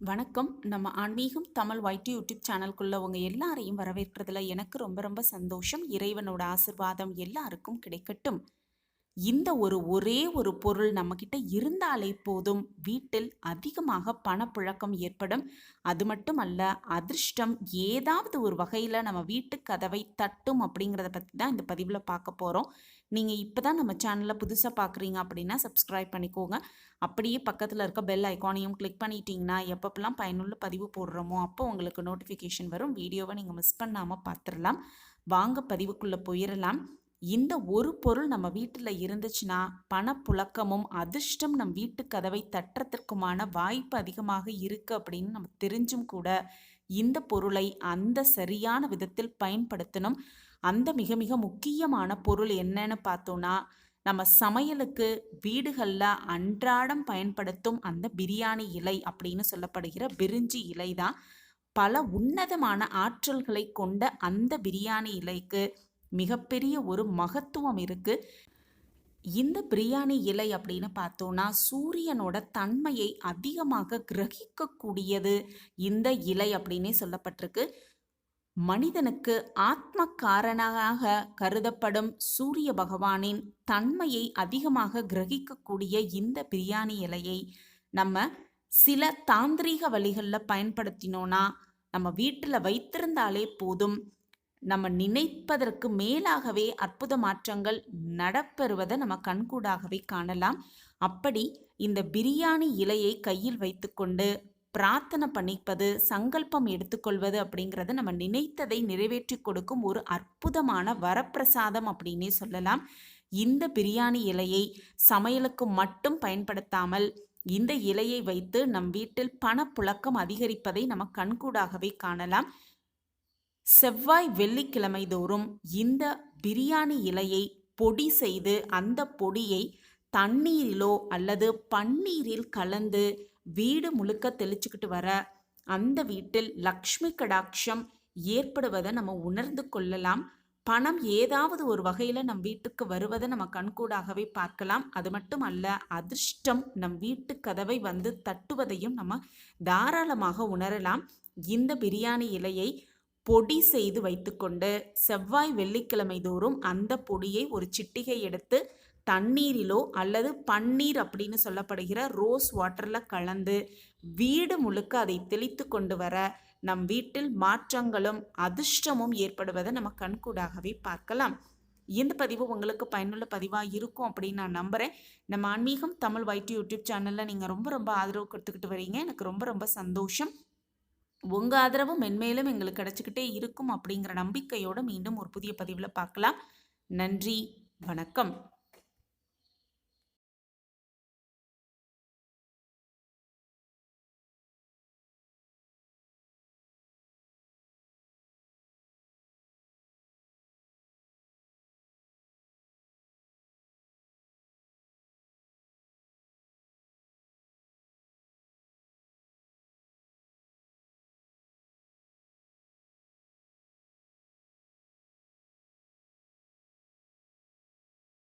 வணக்கம். நம்ம ஆன்மீகம் தமிழ் வைட்டி யூடியூப் சேனல்குள்ளே உங்கள் எல்லாரையும் வரவேற்கிறதுல எனக்கு ரொம்ப ரொம்ப சந்தோஷம். இறைவனோட ஆசிர்வாதம் எல்லாருக்கும் கிடைக்கட்டும். இந்த ஒரு ஒரே ஒரு பொருள் நம்மக்கிட்ட இருந்தாலே போதும். வீட்டில் அதிகமாக பணப்புழக்கம் ஏற்படும். அது மட்டும் அல்ல அதிர்ஷ்டம் ஏதாவது ஒரு வகையில் நம்ம வீட்டு கதவை தட்டும் அப்படிங்கிறத பற்றி தான் இந்த பதிவில் பார்க்க போகிறோம் நீங்கள் இப்போ தான் நம்ம சேனலில் புதுசாக பார்க்குறீங்க அப்படின்னா சப்ஸ்கிரைப் பண்ணிக்கோங்க. அப்படியே பக்கத்தில் இருக்க பெல் ஐக்கானையும் கிளிக் பண்ணிட்டீங்கன்னா எப்பப்பெல்லாம் பயனுள்ள பதிவு போடுறோமோ அப்போ உங்களுக்கு நோட்டிஃபிகேஷன் வரும். வீடியோவை நீங்கள் மிஸ் பண்ணாமல் பார்த்துடலாம் வாங்க பதிவுக்குள்ளே போயிடலாம் இந்த ஒரு பொருள் நம்ம வீட்டில் இருந்துச்சுன்னா பணப்புழக்கமும் அதிர்ஷ்டம் நம் வீட்டு கதவை தட்டுறதுக்குமான வாய்ப்பு அதிகமாக இருக்கு அப்படின்னு நம்ம தெரிஞ்சும் கூட இந்த பொருளை அந்த சரியான விதத்தில் பயன்படுத்தணும். அந்த மிக மிக முக்கியமான பொருள் என்னன்னு பார்த்தோன்னா நம்ம சமையலுக்கு வீடுகளில் அன்றாடம் பயன்படுத்தும் அந்த பிரியாணி இலை அப்படின்னு சொல்லப்படுகிற பிரிஞ்சி இலை தான் பல உன்னதமான ஆற்றல்களை கொண்ட அந்த பிரியாணி இலைக்கு மிகப்பெரிய ஒரு மகத்துவம் இருக்குது இந்த பிரியாணி இலை அப்படின்னு பார்த்தோன்னா சூரியனோட தன்மையை அதிகமாக கிரகிக்கக்கூடியது இந்த இலை அப்படின்னே சொல்லப்பட்டிருக்கு. மனிதனுக்கு ஆத்ம காரணமாக கருதப்படும் சூரிய பகவானின் தன்மையை அதிகமாக கிரகிக்கக்கூடிய இந்த பிரியாணி இலையை நம்ம சில தாந்திரீக வழிகளில் பயன்படுத்தினோன்னா நம்ம வீட்டில் வைத்திருந்தாலே போதும். நம்ம நினைப்பதற்கு மேலாகவே அற்புத மாற்றங்கள் நடப்பெறுவதை நம்ம கண்கூடாகவே காணலாம். அப்படி இந்த பிரியாணி இலையை கையில் வைத்துக்கொண்டு பிரார்த்தனை பண்ணிப்பது சங்கல்பம் எடுத்துக்கொள்வது அப்படிங்கிறத நம்ம நினைத்ததை நிறைவேற்றி கொடுக்கும் ஒரு அற்புதமான வரப்பிரசாதம் அப்படின்னே சொல்லலாம். இந்த பிரியாணி இலையை சமையலுக்கு மட்டும் பயன்படுத்தாமல் இந்த இலையை வைத்து நம் வீட்டில் பணப்புழக்கம் அதிகரிப்பதை நம்ம கண்கூடாகவே காணலாம். செவ்வாய் வெள்ளிக்கிழமை தோறும் இந்த பிரியாணி இலையை பொடி செய்து அந்த பொடியை தண்ணீரிலோ அல்லது பன்னீரில் கலந்து வீடு முழுக்க தெளிச்சுக்கிட்டு வர அந்த வீட்டில் லக்ஷ்மி கடாட்சம் ஏற்படுவதை நம்ம உணர்ந்து கொள்ளலாம். பணம் ஏதாவது ஒரு வகையில் நம் வீட்டுக்கு வருவதை நம்ம கண்கூடாகவே பார்க்கலாம். அது மட்டும் அல்ல அதிர்ஷ்டம் நம் வீட்டு கதவை வந்து தட்டுவதையும் நம்ம தாராளமாக உணரலாம். இந்த பிரியாணி இலையை பொடி செய்து வைத்துக்கொண்டு செவ்வாய் வெள்ளிக்கிழமை தோறும் அந்த பொடியை ஒரு சிட்டிகை எடுத்து தண்ணீரிலோ அல்லது பன்னீர் அப்படின்னு சொல்லப்படுகிற ரோஸ் வாட்டரில் கலந்து வீடு முழுக்க அதை தெளித்து கொண்டு வர நம் வீட்டில் மாற்றங்களும் அதிர்ஷ்டமும் ஏற்படுவதை நம்ம கண்கூடாகவே பார்க்கலாம். இந்த பதிவு உங்களுக்கு பயனுள்ள பதிவாக இருக்கும் அப்படின்னு நான் நம்புகிறேன் நம்ம ஆன்மீகம் தமிழ் வைட்டி யூடியூப் சேனலில் நீங்கள் ரொம்ப ரொம்ப ஆதரவு கொடுத்துக்கிட்டு வரீங்க. எனக்கு ரொம்ப ரொம்ப சந்தோஷம். உங்கள் ஆதரவு மென்மேலும் எங்களுக்கு கிடச்சிக்கிட்டே இருக்கும் அப்படிங்கிற நம்பிக்கையோடு மீண்டும் ஒரு புதிய பதிவில் பார்க்கலாம். நன்றி வணக்கம்.